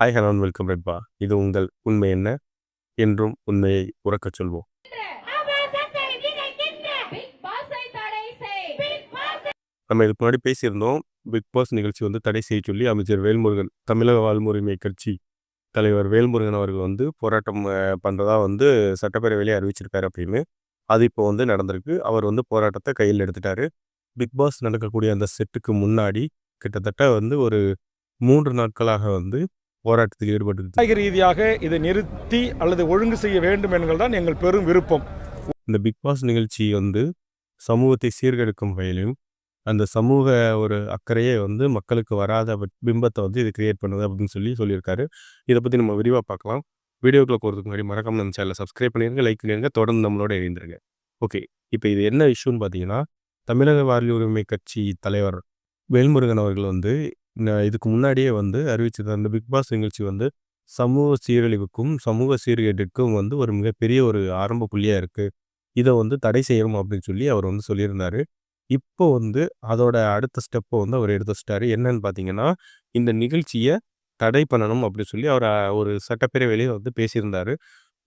Hi hello welcome ரெட்பா இது உங்கள் உண்மை என்ன? என்றும் உண்மையை உறக்கச் சொல்வோம். நம்ம இதுக்கு முன்னாடி பேசியிருந்தோம். பிக் பாஸ் நிகழ்ச்சி வந்து தடை செய்ய சொல்லி அமைச்சர் வேல்முருகன் தமிழக வாழ்முரிமை கட்சி தலைவர் வேல்முருகன் அவர்கள் வந்து போராட்டம் பண்ணுறதா வந்து சட்டப்பேரவையிலே அறிவிச்சிருக்காரு அப்படின்னு. அது இப்போ வந்து நடந்திருக்கு. அவர் வந்து போராட்டத்தை கையில் எடுத்துட்டாரு. பிக் பாஸ் நடக்கக்கூடிய அந்த செட்டுக்கு முன்னாடி கிட்டத்தட்ட வந்து ஒரு மூன்று நாட்களாக வந்து போராட்டத்தில் ஈடுபட்டு ரீதியாக இதை நிறுத்தி அல்லது ஒழுங்கு செய்ய வேண்டும் என்பதுதான் எங்கள் பெரும் விருப்பம். இந்த பிக் பாஸ் நிகழ்ச்சி வந்து சமூகத்தை சீர்கெடுக்கும் வகையிலும் அந்த சமூக ஒரு அக்கறையே வந்து மக்களுக்கு வராத பிம்பத்தை வந்து இது கிரியேட் பண்ணுது அப்படின்னு சொல்லி சொல்லியிருக்காரு. இதை பற்றி நம்ம விரிவாக பார்க்கலாம். வீடியோக்குள்ள போகிறதுக்கு முன்னாடி மறக்காம நம்ம சேனலை சப்ஸ்கிரைப் பண்ணிடுங்க லைக் பண்ணிடுங்க தொடர்ந்து நம்மளோட எழுந்திருங்க ஓகே இப்போ இது என்ன இஷ்யூன்னு பார்த்தீங்கன்னா தமிழக வாரி உரிமை கட்சி தலைவர் வேல்முருகன் அவர்கள் வந்து இதுக்கு முன்னாடியே வந்து அறிவிச்சது அந்த பிக் பாஸ் நிகழ்ச்சி வந்து சமூக சீரழிவுக்கும் சமூக சீர்கேட்டிற்கும் வந்து ஒரு மிகப்பெரிய ஒரு ஆரம்ப புள்ளியாக இருக்குது இதை வந்து தடை செய்யணும் அப்படின்னு சொல்லி அவர் வந்து சொல்லியிருந்தார். இப்போ வந்து அதோட அடுத்த ஸ்டெப்பை வந்து அவர் எடுத்து வச்சிட்டாரு. என்னன்னு பார்த்தீங்கன்னா இந்த நிகழ்ச்சியை தடை பண்ணணும் அப்படின்னு சொல்லி அவர் ஒரு சட்டப்பேரவையிலேயே வந்து பேசியிருந்தாரு.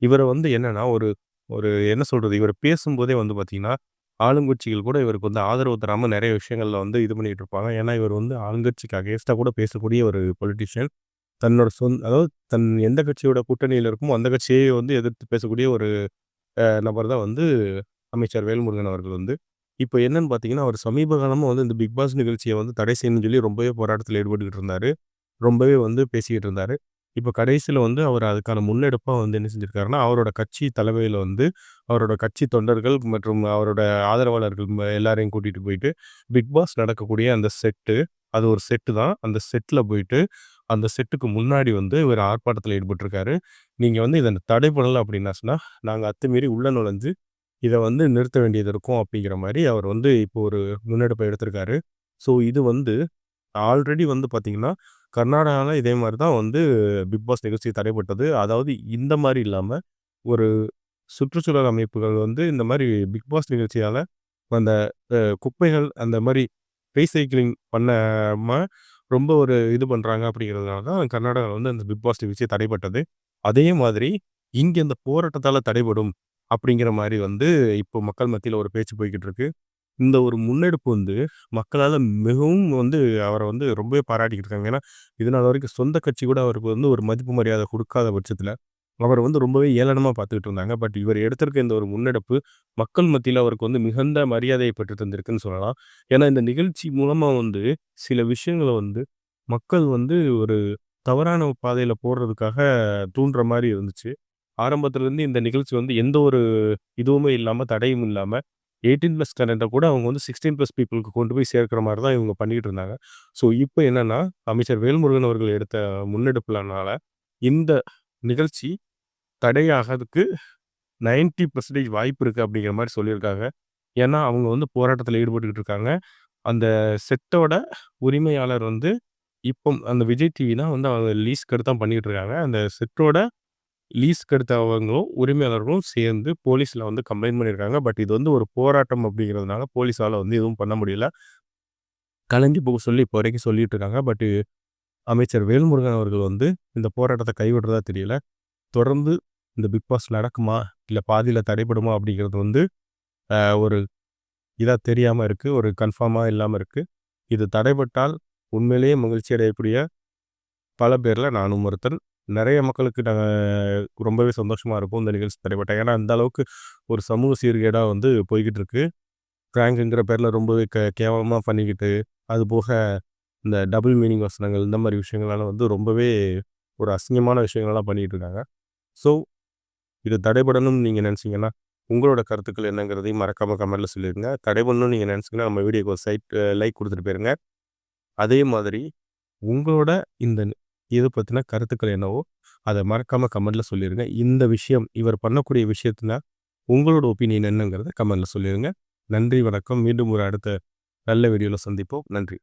இவரை வந்து என்னன்னா ஒரு ஒரு என்ன சொல்றது? இவர் பேசும்போதே வந்து பார்த்தீங்கன்னா ஆளுங்கட்சிகள் கூட இவருக்கு வந்து ஆதரவு தராமல் நிறைய விஷயங்களில் வந்து இது பண்ணிட்டு இருப்பாங்க. ஏன்னா இவர் வந்து ஆளுங்கட்சிக்கு அகேன்ஸ்டாக கூட பேசக்கூடிய ஒரு பொலிட்டிஷியன் தன்னோட சொந்த அதாவது தன் எந்த கட்சியோட கூட்டணியில் இருக்குமோ அந்த கட்சியை வந்து எதிர்த்து பேசக்கூடிய ஒரு நபர் தான் வந்து அமைச்சர் வேல்முருகன் அவர்கள் வந்து. இப்போ என்னன்னு பார்த்தீங்கன்னா அவர் சமீப காலமாக வந்து இந்த பிக் பாஸ் நிகழ்ச்சியை வந்து தடை செய்யணும்னு சொல்லி ரொம்பவே போராட்டத்தில் ஈடுபட்டுக்கிட்டு இருந்தார். ரொம்பவே வந்து பேசிக்கிட்டு இருந்தார். இப்போ கடைசியில் வந்து அவர் அதுக்கான முன்னெடுப்பாக வந்து என்ன செஞ்சிருக்காருன்னா அவரோட கட்சி தலைமையில் வந்து அவரோட கட்சி தொண்டர்கள் மற்றும் அவரோட ஆதரவாளர்கள் எல்லாரையும் கூட்டிகிட்டு போயிட்டு பிக் பாஸ் நடக்கக்கூடிய அந்த செட்டு அது ஒரு செட்டு தான். அந்த செட்டில் போயிட்டு அந்த செட்டுக்கு முன்னாடி வந்து இவர் ஆர்ப்பாட்டத்தில் ஈடுபட்டிருக்காரு. நீங்கள் வந்து இதை தடை பண்ணலை அப்படின்னா சொன்னால் நாங்கள் அத்துமீறி உள்ள நுழைஞ்சு இதை வந்து நிறுத்த வேண்டியது இருக்கும் அப்படிங்கிற மாதிரி அவர் வந்து இப்போ ஒரு முன்னெடுப்பை எடுத்திருக்காரு. ஸோ இது வந்து ஆல்ரெடி வந்து பார்த்தீங்கன்னா கர்நாடகாவில் இதே மாதிரி தான் வந்து பிக் பாஸ் நிகழ்ச்சி தடைப்பட்டது அதாவது இந்த மாதிரி இல்லாமல் ஒரு சுற்றுச்சூழல் அமைப்புகள் வந்து இந்த மாதிரி பிக் பாஸ் நிகழ்ச்சியால் அந்த குப்பைகள் அந்த மாதிரி ரீசைக்கிளிங் பண்ணாமல் ரொம்ப ஒரு இது பண்ணுறாங்க அப்படிங்கிறதுனால தான் கர்நாடகாவில் வந்து அந்த பிக் பாஸ் நிகழ்ச்சி தடைப்பட்டது அதே மாதிரி இங்கே இந்த போராட்டத்தால் தடைபடும் அப்படிங்கிற மாதிரி வந்து இப்போ மக்கள் மத்தியில் ஒரு பேச்சு போய்கிட்டு இருக்கு. இந்த ஒரு முன்னெடுப்பு வந்து மக்களால் மிகவும் வந்து அவரை வந்து ரொம்பவே பாராட்டிக்கிட்டு இருக்காங்க. ஏன்னா இதனால் வரைக்கும் சொந்த கட்சி கூட அவருக்கு வந்து ஒரு மதிப்பு மரியாதை கொடுக்காத பட்சத்தில் அவர் வந்து ரொம்பவே ஏளனமாக பார்த்துக்கிட்டு இருந்தாங்க. பட் இவர் எடுத்திருக்க இந்த ஒரு முன்னெடுப்பு மக்கள் மத்தியில் அவருக்கு வந்து மிகுந்த மரியாதையை பெற்று தந்திருக்குன்னு சொல்லலாம். ஏன்னா இந்த நிகழ்ச்சி மூலமாக வந்து சில விஷயங்களை வந்து மக்கள் வந்து ஒரு தவறான பாதையில் போடுறதுக்காக தூண்டுற மாதிரி இருந்துச்சு. ஆரம்பத்துலேருந்து இந்த நிகழ்ச்சி வந்து எந்த ஒரு இதுவுமே இல்லாமல் தடையும் இல்லாமல் எயிட்டீன் ப்ளஸ் கண்டென்ட்டை கூட அவங்க வந்து சிக்ஸ்டீன் ப்ளஸ் பீப்புளுக்கு கொண்டு போய் சேர்க்குற மாதிரி தான் இவங்க பண்ணிகிட்டு இருந்தாங்க. ஸோ இப்போ என்னென்னா அமைச்சர் வேல்முருகன் அவர்கள் எடுத்த முன்னெடுப்புலனால இந்த நிகழ்ச்சி தடையாகிறதுக்கு நைன்டி பர்சன்டேஜ் வாய்ப்பு இருக்குது அப்படிங்கிற மாதிரி சொல்லியிருக்காங்க. ஏன்னா அவங்க வந்து போராட்டத்தில் ஈடுபட்டுக்கிட்டு இருக்காங்க. அந்த செட்டோட உரிமையாளர் வந்து இப்போ அந்த விஜய் டிவி தான் வந்து அவங்க லீஸ்க்கு எடுத்து தான் பண்ணிகிட்டு இருக்காங்க. அந்த செட்டோட லீஸ்க்கு எடுத்தவங்களும் உரிமையாளர்களும் சேர்ந்து போலீஸில் வந்து கம்ப்ளைண்ட் பண்ணியிருக்காங்க. பட் இது வந்து ஒரு போராட்டம் அப்படிங்கிறதுனால போலீஸால் வந்து எதுவும் பண்ண முடியல. கலங்கி போக சொல்லி இப்போ வரைக்கும் சொல்லிட்டு இருக்காங்க. பட் அமைச்சர் வேல்முருகன் அவர்கள் வந்து இந்த போராட்டத்தை கைவிடுறதா தெரியல. தொடர்ந்து இந்த பிக் பாஸ் நடக்குமா? இல்லை பாதியில் தடைப்படுமா? அப்படிங்கிறது வந்து ஒரு இதாக தெரியாமல் இருக்குது ஒரு கன்ஃபார்மாக இல்லாமல் இருக்குது இது தடைப்பட்டால் உண்மையிலேயே மகிழ்ச்சி அடையக்கூடிய பல பேரில் நானும் ஒருத்தன். நிறைய மக்களுக்கு நாங்கள் ரொம்பவே சந்தோஷமாக இருப்போம் இந்த நிகழ்ச்சி தடைப்பட்டேன் ஏன்னா அந்த அளவுக்கு ஒரு சமூக சீர்கேடாக வந்து போய்கிட்டு இருக்கு. ஃப்ராங்க்குங்கிற பேரில் ரொம்பவே க கேவலமாக பண்ணிக்கிட்டு அது போக இந்த டபுள் மீனிங் வசனங்கள் இந்த மாதிரி விஷயங்கள்லாம் வந்து ரொம்பவே ஒரு அசிங்கமான விஷயங்கள்லாம் பண்ணிகிட்டு இருக்காங்க. ஸோ இது தடைபடணும்னு நீங்கள் நினச்சிங்கன்னா உங்களோட கருத்துக்கள் என்னங்கிறதையும் மறக்காமல் கமெண்ட்டில் சொல்லிடுங்க தடைபடணும்னு நீங்கள் நினச்சிங்கன்னா நம்ம வீடியோக்கு ஒரு சைட் லைக் கொடுத்துட்டு போயிருங்க. அதே மாதிரி உங்களோட இந்த இது பற்றின கருத்துக்கள் என்னவோ அதை மறக்காமல் கமெண்ட்டில் சொல்லிடுங்க இந்த விஷயம் இவர் பண்ணக்கூடிய விஷயத்தில் உங்களோட ஒப்பீனியன் என்னங்கிறத கமெண்ட்டில் சொல்லிடுங்க நன்றி வணக்கம். மீண்டும் ஒரு அடுத்த நல்ல வீடியோவில் சந்திப்போம். நன்றி.